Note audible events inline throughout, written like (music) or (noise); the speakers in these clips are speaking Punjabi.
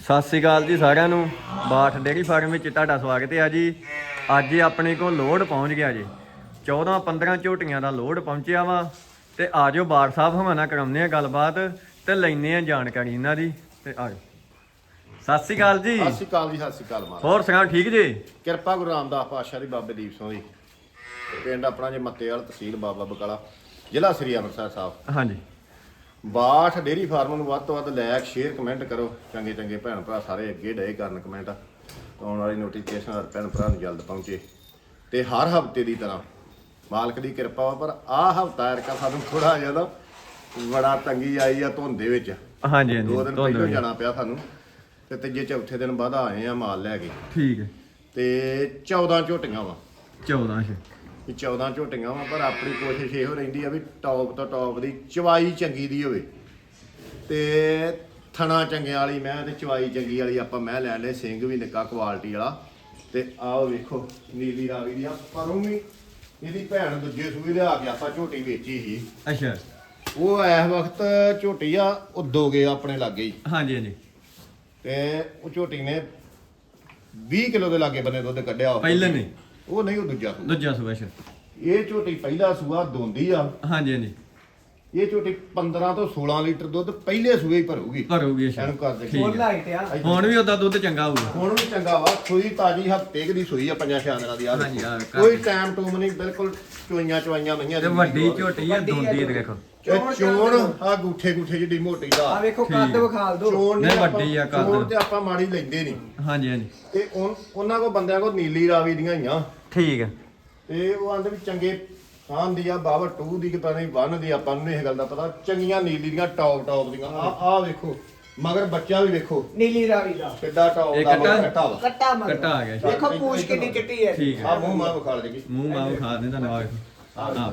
ਸਤਿ ਸ੍ਰੀ ਅਕਾਲ ਜੀ ਸਾਰਿਆਂ ਨੂੰ। ਬਾਠ ਡੇਅਰੀ ਫਾਰਮ ਵਿੱਚ ਤੁਹਾਡਾ ਸਵਾਗਤ ਹੈ ਜੀ। ਅੱਜ ਆਪਣੇ ਕੋਲ ਲੋਡ ਪਹੁੰਚ ਗਿਆ ਜੀ। 14 15 ਝੋਟੀਆਂ ਦਾ ਲੋਡ ਪਹੁੰਚਿਆ ਵਾ ਤੇ ਆਜੋ ਬਾਠ ਸਾਹਿਬ ਹਮਾਨਾ ਕਰਾਉਂਦੇ ਆ ਗੱਲਬਾਤ ਤੇ ਲੈਨੇ ਆ ਜਾਣਕਾਰੀ ਇਹਨਾਂ ਦੀ ਤੇ ਆਜੋ। ਸਤਿ ਸ੍ਰੀ ਅਕਾਲ ਜੀ। ਸਤਿ ਸ਼੍ਰੀ ਅਕਾਲ ਜੀ ਸਤਿ ਸ਼੍ਰੀ ਅਕਾਲ ਮਾਰਾ ਹੋਰ ਸੁਣਾਓ ਠੀਕ ਜੀ? ਕਿਰਪਾ ਗੁਰੂ ਰਾਮਦਾਸ ਪਾਤਸ਼ਾਹ ਦੀ ਬਾਬੇ ਦੀਪ ਸਿੰਘ ਦੀ। ਪਿੰਡ ਆਪਣਾ ਜੇ ਮੱਤੇਵਾਲ ਤਹਿਸੀਲ ਬਾਬਾ ਬਕਾਲਾ ਜ਼ਿਲ੍ਹਾ ਸ੍ਰੀ ਅੰਮ੍ਰਿਤਸਰ ਸਾਹਿਬ। ਹਾਂਜੀ। ਬਾਠ ਡੇਰੀ ਫਾਰਮ ਨੂੰ ਵੱਧ ਤੋਂ ਵੱਧ ਲਾਇਕ ਸ਼ੇਅਰ ਕਮੈਂਟ ਕਰੋ। ਚੰਗੇ ਚੰਗੇ ਭੈਣ ਭਰਾ ਸਾਰੇ ਅੱਗੇ ਡਏ ਕਰਨ ਕਮੈਂਟ ਆਉਣ ਵਾਲੀ ਨੋਟੀਫਿਕੇਸ਼ਨ ਹਰ ਭੈਣ ਭਰਾ ਨੂੰ ਜਲਦ ਪਹੁੰਚੇ। ਤੇ ਹਰ ਹਫ਼ਤੇ ਦੀ ਤਰ੍ਹਾਂ ਮਾਲਕ ਦੀ ਕਿਰਪਾ ਵਾ ਪਰ ਆਹ ਹਫਤਾ ਐਰਕਾ ਸਾਨੂੰ ਥੋੜਾ ਜਿਹਾ ਨਾ ਬੜਾ ਤੰਗੀ ਆਈ ਆ ਧੁੰਦ ਵਿੱਚ। ਹਾਂਜੀ ਹਾਂਜੀ ਦੋ ਦਿਨ ਪਹਿਲਾਂ। ਜਾਣਾ ਪਿਆ ਸਾਨੂੰ। ਤੇ ਤੀਜੇ ਚੌਥੇ ਦਿਨ ਬਾਅਦ ਆਏ ਆ ਮਾਲ ਲੈ ਕੇ। ਠੀਕ ਹੈ। ਤੇ 14 ਝੋਟੀਆਂ ਵਾ। 14 ਛੇ ਵੀ 14 ਝੋਟੀਆਂ ਵਾ ਪਰ ਆਪਣੀ ਕੋਸ਼ਿਸ਼ ਇਹੋ ਰਹਿੰਦੀ ਆ ਵੀ ਟੌਪ ਤੋਂ ਟੌਪ ਦੀ ਚਵਾਈ ਚੰਗੀ ਦੀ ਹੋਵੇ। ਤੇ ਥਣਾ ਚੰਗੇ ਵਾਲੀ ਮੈਂ ਤੇ ਚਵਾਈ ਚੰਗੀ ਵਾਲੀ ਆਪਾਂ ਮੈਂ ਲੈਣ ਲੈ ਸਿੰਘ ਵੀ ਨਿੱਕਾ ਕੁਆਲਿਟੀ ਵਾਲਾ। ਤੇ ਆਓ ਵੇਖੋ ਨੀਲੀ ਰਾਵੀ ਦੀ ਆ ਪਰੋਂ ਵੀ ਇਹਦੀ ਭੈਣ ਦੂਜੇ ਸੂਏ ਲਿਆ ਕੇ ਆਪਾਂ ਝੋਟੀ ਵੇਚੀ ਸੀ। ਅੱਛਾ। ਉਹ ਇਸ ਵਕਤ ਝੋਟੀ ਆ ਉਹ ਦੋ ਗਏ ਆਪਣੇ ਲਾਗੇ ਹੀ। ਹਾਂਜੀ ਹਾਂਜੀ। ਤੇ ਉਹ ਝੋਟੀ ਨੇ 20 ਕਿਲੋ ਦੇ ਲਾਗੇ ਬੰਨੇ ਦੁੱਧ ਕੱਢਿਆ। ਪਹਿਲੇ ਨਹੀਂ। ਉਹ ਨਹੀਂ ਉਹ ਦੂਜਾ ਸੂਆ। ਦੂਜਾ ਸੁਬਾ ਅੱਛਾ। ਇਹ ਝੋਟੀ ਪਹਿਲਾ ਸੂਆ ਦੋਂਦੀ ਆ। ਹਾਂਜੀ ਹਾਂਜੀ। ਇਹ ਝੋਟੀ 15 ਤੋਂ 16 ਲੀਟਰ ਦੁੱਧ ਪਹਿਲੇ ਸੂਏ ਹੀ ਭਰੂਗੀ। ਭਰੂਗੀ ਅੱਛਾ। ਇਹਨੂੰ ਕਰ ਦੇ ਠੀਕ। ਲਾਈਟ ਆ। ਹੁਣ ਵੀ ਉਹਦਾ ਦੁੱਧ ਚੰਗਾ ਹੋਊਗਾ। ਹੁਣ ਵੀ ਚੰਗਾ ਵਾ। ਸੂਈ ਤਾਜੀ ਹਫ਼ਤੇ ਕੁ ਦੀ ਸੂਈ ਆ ਪੰਜਾਂ ਛਿਆਂ ਦਿਨਾਂ ਦੀ ਆ ਹਾਂਜੀ, ਕਰ ਕੋਈ ਟਾਈਮ ਟੂਮ ਨਹੀਂ ਬਿਲਕੁਲ ਚੋਈਆਂ ਚਵਾਈਆਂ ਮਈਆਂ ਤੇ ਵੱਡੀ ਝੋਟੀ ਆ ਦੁੰਦੀ ਤੇ ਦੇਖੋ। ਚੋਣ ਆ ਗੂਠੇ ਗੂਠੇ ਜਿੱਡੀ ਮੋਟੀ ਦਾ। ਆ ਵੇਖੋ। ਕੱਦ ਵਿਖਾਲ ਦੋ। ਚੋਣ ਨਹੀਂ, ਵੱਡੀ ਆ ਕੱਦ। ਚੋਣ ਤੇ ਆਪਾਂ ਮਾੜੀ ਲੈਂਦੇ ਨਹੀਂ। ਹਾਂਜੀ ਹਾਂਜੀ। ਤੇ ਉਨ- ਉਹਨਾਂ ਕੋ ਬੰਦਿਆਂ ਕੋ ਨੀਲੀ ਰਾਵੀ ਦੀਆਂ ਹੀ ਆ। ਠੀਕ ਹੈ ਤੇ ਉਹ ਆਂਦੇ ਵੀ ਚੰਗੇ ਖਾਨ ਦੀ ਆ ਬਾਬਾ 2 ਦੀ ਕਿ ਪਤਾ ਨਹੀਂ 1 ਦੀ ਆਪਾਂ ਨੂੰ ਨੀ ਇਹ ਗੱਲ ਦਾ ਪਤਾ। ਚੰਗੀਆਂ ਨੀਲੀ ਦੀਆਂ ਟੌਪ ਟੌਪ ਦੀਆਂ। ਆ ਆ ਵੇਖੋ ਮਗਰ ਬੱਚਾ ਵੀ ਵੇਖੋ। ਨੀਲੀ ਰਾਵੀ ਦਾ। ਕਿੱਡਾ ਟੌਪ ਇਹ ਦਾ ਕੱਟਾ? ਮਗਰ ਕੱਟਾ ਵਾ। ਕੱਟਾ ਮਗਰ। ਕੱਟਾ ਆ ਗਿਆ ਜੀ। ਵੇਖੋ ਪੂਛ ਕਿੰਨੀ ਚਿੱਟੀ ਹੈ। ਠੀਕ ਆ। ਹੈ ਮੂੰਹ ਮਾਂ ਵਿਖਾਲ ਦੇਗੀ ਮੂੰਹ ਮਾਂ ਖਾ ਦਿੰਦਾ ਨਵਾਗ ਹਾਂ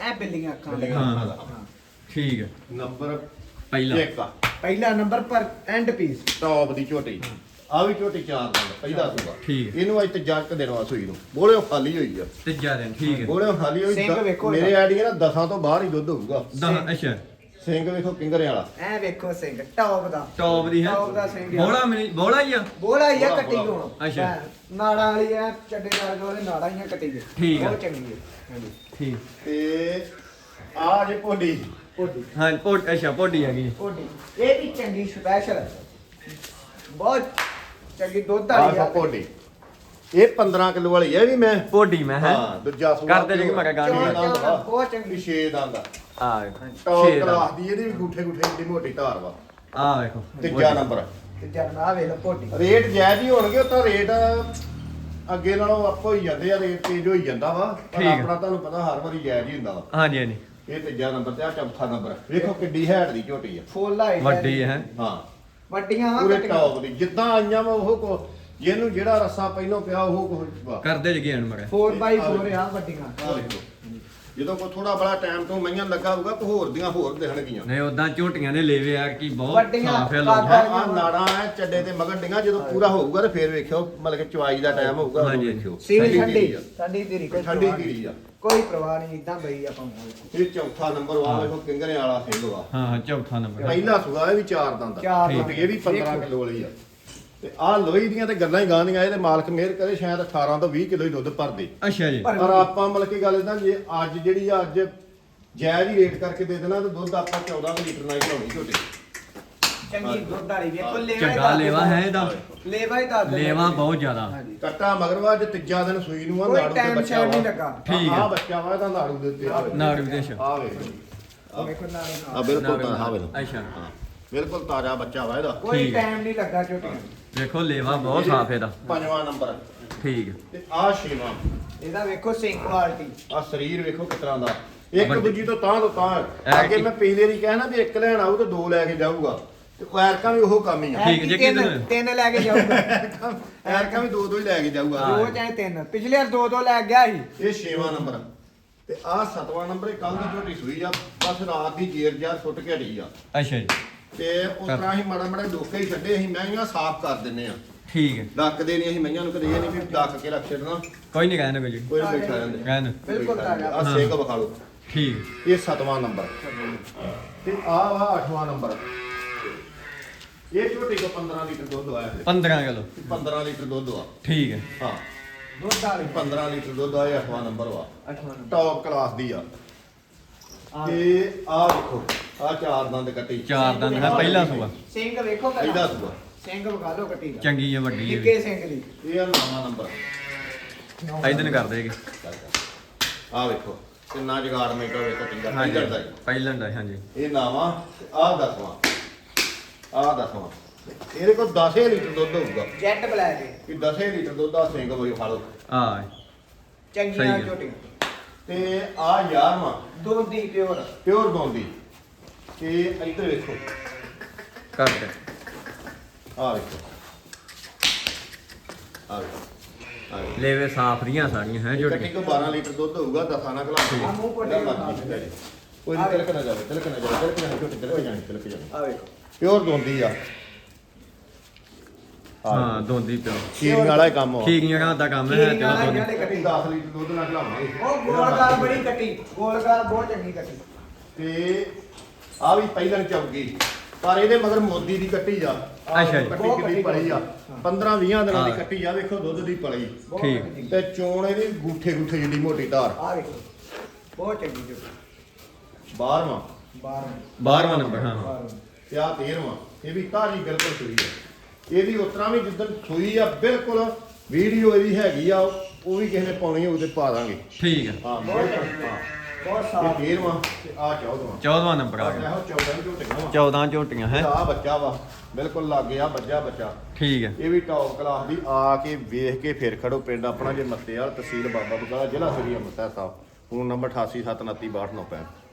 ਐ ਬਿੱਲੀਆਂ ਅੱਖਾਂ ਹਾਂ। ਠੀਕ ਹੈ ਨੰਬਰ ਪਹਿਲਾ। 1 ਆ। ਪਹਿਲਾ ਨੰਬਰ ਪਰ ਐਂਡ ਪੀਸ ਟੌਪ ਦੀ ਝੋਟੀ। ਆ ਵੀ ਝੋਟੀ ਚਾਰ ਦੰਦ ਪਹਿਲਾ ਸੂਆ ਠੀਕ। ਇਹਨੂੰ ਅੱਜ ਤੇ ਜੱਟ ਦੇਣਾ ਸੂਈ ਨੂੰ। ਬੋਲੇ ਖਾਲੀ ਹੋਈ ਆ। ਤੀਜਾ ਦਿਨ ਠੀਕ ਹੈ। ਬੋਲੇ ਖਾਲੀ ਹੋਈ ਸਿੰਘ ਵੇਖੋ ਮੇਰੇ। ਆਈਡੀਆ ਨਾ ਦਸਾਂ ਤੋਂ ਬਾਹਰ ਹੀ ਦੁੱਧ ਹੋਊਗਾ। ਦਸ ਅੱਛਾ। ਸਿੰਘ ਵੇਖੋ ਕਿੰਗਰੇ ਵਾਲਾ। ਐ ਵੇਖੋ ਸਿੰਘ ਟੌਪ ਦਾ। ਟੌਪ ਦੀ ਹੈ। ਟੌਪ ਦਾ ਸਿੰਘ ਆ। ਬੋਲਾ ਮਿਲੀ ਬੋਲਾ ਹੀ ਆ? ਬੋਲਾ ਹੀ ਆ ਬੋਲਾ, ਕੱਟੀ ਬੋਲਾ। ਹੋਣ। ਅੱਛਾ। ਨਾੜਾਂ ਵਾਲੀ ਐ ਚੱਡੇ ਨਾਲ ਉਹਦੇ ਨਾੜਾਂ ਹੀ ਆ ਕੱਟੀ ਦੇ ਠੀਕ ਆ। ਬਹੁਤ ਚੰਗੀ ਹੈ ਹਾਂਜੀ। ਠੀਕ। ਤੇ ਆ ਜੇ ਭੋਡੀ ਓਡੀ ਹਾਂ ਪੋਟ ਅੱਛਾ ਪੋਡੀ ਹੈਗੀ। ਓਡੀ ਇਹ ਵੀ ਚੰਗੀ ਸਪੈਸ਼ਲ ਹੈ ਬਹੁਤ ਚੰਗੀ ਦੁੱਧ ਆ ਵਾਲੀ ਸਾ ਆ ਭੋਡੀ ਇਹ 15 ਕਿਲੋ ਵਾਲੀ ਹੈ ਵੀ ਮੈਂ। ਪੋਡੀ ਮੈਂ ਹੈ? ਹਾਂ ਦੂਜਾ ਸੂਆ ਕਰਦੇ ਜੀ ਛੇ ਦੰਦ ਵਾ। ਬਹੁਤ ਚੰਗੀ। ਛੇ ਦੰਦ ਆ। ਆ ਟੌਪ ਛੇ ਦਾ ਕਲਾਸ ਦੀ ਇਹਦੀ ਵੀ ਗੁੱਠੇ ਗੁੱਠੇ ਦੀ ਮੋਟੀ ਧਾਰ ਵਾ। ਆ ਵੇਖੋ ਤੀਜਾ ਨੰਬਰ। ਤੇ ਜਰਨਾ ਵੇਖ ਲਓ ਪੋਟੀ ਰੇਟ ਜਾਇਜ਼ ਹੀ ਹੋਣਗੇ ਉਹ ਤਾਂ ਰੇਟ ਅੱਗੇ ਨਾਲੋਂ ਆਪੋ ਹੀ ਜਾਂਦੇ ਆ ਰੇਟ ਤੇਜ਼ ਹੋਈ ਜਾਂਦਾ ਵਾ। ਪਰ ਠੀਕ ਆ। ਆਪਣਾ ਤੁਹਾਨੂੰ ਪਤਾ ਹਰ ਵਾਰੀ ਜਾਇਜ਼ ਹੀ ਹੁੰਦਾ ਵਾ। ਹਾਂਜੀ ਹਾਂਜੀ। ਇਹ ਤੀਜਾ ਨੰਬਰ ਤੇ ਆ ਚੌਥਾ ਨੰਬਰ। ਵੇਖੋ ਕਿੱਡੀ ਹੈਡ ਦੀ ਝੋਟੀ ਆ। ਫੁੱਲ ਵੱਡੀ ਹੈ। ਹਾਂ। ਵੱਡੀਆਂ ਵਾ ਪੂਰੇ ਕੱਟੀਆਂ ਟੌਪ ਦੀ। ਜਿੱਦਾਂ ਆਈਆਂ ਵਾ ਉਹ ਕੋ ਜਿਹਨੂੰ ਜਿਹੜਾ ਰੱਸਾ ਪਹਿਲੋਂ ਪਿਆ ਉਹ ਕੋ ਵਾ ਕਰਦੇ ਜੀ ਗੇਣ ਮਗਾ 4x4 ਆ ਵੱਡੀਆਂ। ਆਹ ਜਦੋਂ ਕੋ ਥੋੜਾ ਬੜਾ ਟਾਈਮ ਤੋਂ ਮਈਆਂ ਲੱਗਾ ਹੋਊਗਾ ਤੇ ਹੋਰ ਦੀਆਂ ਹੋਰ ਦਿਖਣਗੀਆਂ। ਨਹੀਂ ਉਦਾਂ ਝੋਟੀਆਂ ਨੇ ਲੇਵੇ ਆ ਕਿ ਬਹੁਤ ਵੱਡੀਆਂ ਸਾਫ਼ ਹੈ ਲੋਕ ਆ। ਨਾੜਾਂ ਐ ਚੱਡੇ ਤੇ ਮਗਰ ਡਿੰਗਾ ਜਦੋਂ ਪੂਰਾ ਹੋਊਗਾ ਤੇ ਫੇਰ ਵੇਖਿਓ ਮਤਲਬ ਕਿ ਚਵਾਈ ਦਾ ਟਾਈਮ ਹੋਊਗਾ ਉਦੋਂ ਹਾਂਜੀ। ਵੇਖਿਓ। ਸੀਲ ਠੰਡੀ। ਠੰਡੀ ਧੀਰੀ ਕੋਈ ਠੰਡੀ ਧੀਰੀ ਆ। ਕੋਈ ਪ੍ਰਵਾਹ ਨਹੀਂ ਇਦਾਂ ਬਈ ਆਪਾਂ ਨੂੰ। ਇਹ ਚੌਥਾ ਨੰਬਰ ਵਾ ਵੇਖੋ ਕਿੰਗਰੇ ਵਾਲਾ ਸਿੰਘ ਵਾ ਹਾਂ ਹਾਂ ਚੌਥਾ ਨੰਬਰ। ਪਹਿਲਾ ਸੁਗਾ ਇਹ ਵੀ ਚਾਰ ਦੰਦ ਚਾਰ ਦੰਦ। ਇਹ ਵੀ 15 ਕਿਲੋ ਵਾਲੀ ਆ। ਤੇ ਆਹ ਲੋਹੀ ਦੀਆਂ ਤੇ ਗੱਲਾਂ ਹੀ ਗਾਂਦੀਆਂ ਇਹਦੇ ਮਾਲਕ ਮਿਹਰ ਕਰੇ ਸ਼ਾਇਦ 18 ਤੋਂ 20 ਕਿਲੋ ਹੀ ਦੁੱਧ ਭਰਦੇ। ਅੱਛਾ ਜੀ। ਪਰ- ਆਪਾਂ ਮਤਲਬ ਕਿ ਗੱਲ ਇਦਾਂ ਜੇ ਅੱਜ ਜਿਹੜੀ ਆ ਅੱਜ ਜਾਇਜ਼ ਹੀ ਰੇਟ ਕਰਕੇ ਦੇ ਦੇਣਾ ਤੇ ਦੁੱਧ ਆਪਾਂ 14 ਕੁ ਲੀਟਰ ਨਾਲ ਹੀ ਘਲਾਉਣੀ ਝੋਟੀ। ਚੰਗੀ ਦੁੱਧ ਵਾਲੀ ਵੇਖੋ ਲੇਵਾ ਹੀ ਚੰਗਾ ਦੱਸ ਲੇਵਾ ਹੈ ਇਹਦਾ। ਲੇਵਾ ਹੀ ਦੱਸ ਦਿੰਦਾ। ਲੇਵਾ ਬਹੁਤ ਜ਼ਿਆਦਾ। ਹਾਂਜੀ ਕੱਟਾ ਮਗਰਵਾ ਅੱਜ ਤੀਜਾ ਦਿਨ ਸੂਈ ਨੂੰ ਆ ਕੋਈ ਨਾੜੂ ਤੇ time ਬੱਚਾ ਸ਼ਾਇਦ ਵਾ। ਨਹੀਂ ਲੱਗਾ। ਠੀਕ ਆ ਆ। ਬੱਚਾ ਵਾ ਇਹਦਾ ਨਾੜੂ ਦੇ ਉੱਤੇ ਆ ਵੇਖੋ। ਨਾੜ ਵਿਦੇਸ਼ ਆ ਵੇਖੋ ਉਹ ਵੇਖੋ ਨਾਲ। ਆ ਨਾਲ। ਬਿਲਕੁਲ ਤਾਜ਼ਾ ਵੇਖੋ ਅੱਛਾ। ਹਾਂ। ਬਿਲਕੁਲ ਤਾਜ਼ਾ ਬੱਚਾ ਵਾ ਇਹਦਾ। ਕੋਈ ਠੀਕ ਹੈ। ਟਾਈਮ ਨਹੀਂ ਲੱਗਾ ਝੋਟੀਆਂ ਵੇਖੋ ਲੇਵਾ ਬਹੁਤ ਸਾਫ਼ ਇਹਦਾ। ਪੰਜਵਾਂ ਨੰਬਰ। ਠੀਕ ਹੈ। ਤੇ ਆ ਛੇਵਾਂ। ਇਹਦਾ ਵੇਖੋ ਸਿੰਕ ਕੁਆਲਿਟੀ ਆ ਸਰੀਰ ਵੇਖੋ ਦਾ। ਇੱਕ ਵੱਡੀ। ਦੂਜੀ ਤੋਂ ਤਾਂ ਤੋਂ ਤਾਂ। ਐ ਅੱਗੇ ਕੀ- ਮੈਂ ਪਿਛਲੇ ਵਾਰੀ ਕਹਿਣਾ ਵੀ ਇੱਕ ਲੈਣ ਆਊ ਤੇ ਦੋ ਲੈ ਕੇ ਜਾਊਗਾ। ਤੇ ਉਹ ਐਰਕਾਂ ਵੀ ਉਹ ਕੰਮ ਹੀ ਆ। ਠੀਕ, ਜੇ ਤਿੰਨ ਕਿਤੇ- ਤਿੰਨ ਲੈ ਕੇ ਜਾਊਗਾ। (laughs) ਐਰਕਾਂ ਵੀ ਦੋ ਦੋ ਹੀ ਲੈ ਕੇ ਜਾਊਗਾ। ਦੋ ਚਾਹੇ ਤਿੰਨ। ਪਿਛਲੇ ਵਾਰ ਦੋ ਦੋ ਲੈ ਗਿਆ ਸੀ। ਇਹ ਛੇਵਾਂ ਨੰਬਰ। ਤੇ ਆ ਸਤਵਾਂ ਨੰਬਰ ਇਹ ਕੱਲ ਦੀ ਝੋਟੀ ਸੂਈ ਆ। ਬਸ ਰਾਤ ਦੀ ਜੇਰ ਜਾਰ ਸੁੱਟ ਕੇ ਹਟੀ ਆ। ਅੱਛਾ ਜੀ। ਤੇ ਉਸ ਤਰ੍ਹਾਂ ਹੀ ਮਾੜਾ ਮਾੜਾ ਡੋਕੇ ਹੀ ਛੱਡੇ ਅਸੀਂ ਮਹਿੰਗਾ ਸਾਫ਼ ਕਰ ਦਿੰਨੇ ਆ। ਠੀਕ ਹੈ। ਡੱਕਦੇ ਨਹੀਂ ਅਸੀਂ ਮਈਆਂ ਨੂੰ ਕਦੇ ਇਹ ਨਹੀਂ ਵੀ ਡੱਕ ਕੇ ਰੱਖ ਛੱਡਣਾ। ਕੋਈ ਨਹੀਂ ਕਹਿੰਦੇ ਕੋਈ ਜੀ। ਕੋਈ ਨੀ ਬੈਠਾ ਰਹਿੰਦੇ। ਕਹਿੰਦੇ ਬਿਲਕੁਲ। ਆ ਸੇਕ ਵਿਖਾ ਲਓ। ਠੀਕ। ਇਹ ਸਤਵਾਂ ਨੰਬਰ। ਤੇ ਆ ਵਾ ਅੱਠਵਾਂ ਨੰਬਰ। ਇਹ ਝੋਟੀ ਕੋ 15 ਲੀਟਰ ਦੁੱਧ ਆਇਆ ਹੈ 15 ਕਿਲੋ। 15 ਲੀਟਰ ਦੁੱਧ ਆ। ਠੀਕ ਹੈ। ਹਾਂ। ਦੁੱਧ ਵਾਲੀ 15 ਲੀਟਰ ਦੁੱਧ ਆ ਇਹ ਅਠਵਾਂ ਨੰਬਰ ਵਾ। ਅੱਠਵਾਂ ਨੰਬਰ। ਟੌਪ ਕਲਾਸ ਦੀ ਆ। ਆ ਤੇ ਆਹ ਦੇਖੋ ਆਹ ਚਾਰ ਦੰਦ ਕੱਟੀ। ਚਾਰ ਦੰਦ ਹੈ ਪਹਿਲਾ ਸੂਆ। ਸਿੰਘ ਵੇਖੋ ਪਹਿਲਾ। ਪਹਿਲਾਂ ਸੂਆ। ਸਿੰਘ ਵਿਖਾ ਲਓ ਕੱਟੀ ਦਾ। ਚੰਗੀ ਹੈ ਵੱਡੀ ਹੈ ਨਿੱਕੇ ਸਿੰਘ ਦੀ। ਇਹ ਆ ਨਵਾਂ ਨੰਬਰ। ਇਦਾਂ ਕਰ ਦੇਗੇ ਆਹ ਵੇਖੋ ਕਿੰਨਾ ਜਗਾੜ ਮੇਟਰ ਵੇ ਕੱਟੀ ਦਾ ਹਾਂਜੀ ਪਹਿਲਾਂ ਦਾ ਹੀ। ਪਹਿਲਾਂ ਦਾ ਹਾਂਜੀ। ਇਹ ਨਾਵਾਂ ਆਹ ਦਸਵਾਂ। ਆਹ ਦਸਵਾਂ ਇਹਦੇ ਕੋਲ 10 ਲੀਟਰ ਦੁੱਧ ਹੋਊਗਾ। ਜੈਟ ਬਲੈਕ ਹੈ ਕਿ 10 ਲੀਟਰ ਦੁੱਧ ਦਾ ਸਿੰਘ ਹੋਈ ਖਾ ਲਓ। ਆ ਚੰਗੀਆਂ ਹੈ। ਝੋਟੀਆਂ। ਤੇ ਆ 11ਵਾਂ ਦੁੱਧ ਦੀ ਪਿਓਰ। ਪਿਓਰ ਦੋਂਦੀ ਤੇ ਇੱਧਰ ਵੇਖੋ। ਕਰ ਦੇ। ਆਹ ਵੇਖੋ। ਆਹ ਵੇਖੋ। ਲੇਵੇ ਸਾਫ਼ ਦੀਆਂ ਸਾਰੀਆਂ ਹੈ ਕੱਟੀ ਜੋੜੀ ਕੋ 12 ਲੀਟਰ ਦੁੱਧ ਹੋਊਗਾ ਦਸਾਂ ਕਲਾ ਆ ਮੂੰਹ ਕੋਟੇ ਨੂੰ ਕੋਈ ਨਹੀਂ ਤਿਲਕ ਨਾ ਜਾਵੇ ਤਿਲਕ ਨਾ ਜਾਵੇ ਤਿਲਕ ਨਾ ਝੋਟੀ ਤਿਲਕ ਜਾਣੀ ਤਿਲਕ ਜਾਣੀ। ਆ ਵੇਖੋ। ਪਿਓਰ ਦੋਂਦੀ ਆ। ਹਾਂ ਦੋਂਦੀ ਪਿਓ ਖੀਰੀਆਂ ਵਾਲਾ ਹੀ ਕੰਮ ਆ। ਖੀਰੀਆਂ ਦਾ ਕੰਮ ਹੈ ਖੀਰੀਆਂ ਚਲੋ ਦੋਂਦੀ ਵਾਲਾ ਹੀ ਕੱਟੀ। 10 ਲੀਟਰ ਦੁੱਧ ਨਾਲ ਖਲਾਵਾਂਗੇ ਉਹ ਗੋਲਗਾਲ ਬੜੀ ਕੱਟੀ। ਗੋਲਗਾਲ ਬਹੁਤ ਚੰਗੀ ਕੱਟੀ। ਤੇ ਆ ਵੀ ਪਹਿਲਾਂ ਚੌਗੀ ਪਰ ਇਹਦੇ ਮਗਰ ਮੋਦੀ ਦੀ ਕੱਟੀ ਜਾ ਆਹ ਅੱਛਾ ਜੀ। ਕੱਟੀ ਕਿੰਨੀ ਪਲੀ ਆ। 15 20 ਦਿਨਾਂ ਦੀ ਹਾਂ। ਕੱਟੀ ਆ ਵੇਖੋ ਦੁੱਧ ਦੀ ਪਲੀ। ਬਹੁਤ ਠੀਕ। ਚੰਗੀ। ਤੇ ਚੋਣ ਇਹਦੀ ਗੂਠੇ ਗੂਠੇ ਜਿੱਡੀ ਮੋਟੀ ਧਾਰ। ਆ ਵੇਖੋ। ਬਹੁਤ ਚੰਗੀ ਝੋਟੀ 12ਵਾਂ 12 12ਵਾਂ ਨੰਬਰ ਹਾਂ। 12 ਤੇ ਆ 13ਵਾਂ ਇਹ ਵੀ ਤਾਰੀ ਬਿਲਕੁਲ ਸੂਈ ਆ। ਇਹਦੀ ਉਤਰਾ ਵੀ ਜਿੱਦਣ ਸੂਈ ਆ ਬਿਲਕੁਲ ਵੀਡੀਓ ਇਹਦੀ ਹੈਗੀ ਆ ਉਹ ਵੀ ਕਿਸੇ ਨੇ ਪਾਉਣੀ ਹੋਊ ਤੇ ਪਾ ਦਾਂਗੇ। ਠੀਕ ਹੈ ਹਾਂ ਬਹੁਤ ਬਿਲਕੁਲ, ਚੰਗੀ। ਹਾਂ। ਬਹੁਤ ਇਹ ਸਾਫ਼ 13ਵਾਂ ਤੇ ਆ 14ਵਾਂ 14ਵਾਂ ਨੰਬਰ ਆ ਗਿਆ ਹੋ 14 ਝੋਟੀਆਂ ਵਾ। 14 ਝੋਟੀਆਂ ਹੈ? ਆ ਬੱਚਾ ਵਾ ਬਿਲਕੁਲ ਲੱਗ ਗਿਆ ਬੱਜਾ ਬੱਚਾ। ਠੀਕ ਹੈ ਇਹ ਵੀ ਟੌਪ ਕਲਾਸ ਦੀ ਆ ਕੇ ਵੇਖ ਕੇ ਫਿਰ ਖੜੋ ਪਿੰਡ ਆਪਣਾ ਜੇ ਮੱਤੇਵਾਲ ਤਹਿਸੀਲ ਬਾਬਾ ਬਕਾਲਾ ਜ਼ਿਲ੍ਹਾ ਸ੍ਰੀ ਅੰਮ੍ਰਿਤਸਰ ਸਾਹਿਬ। Phone number 8879326295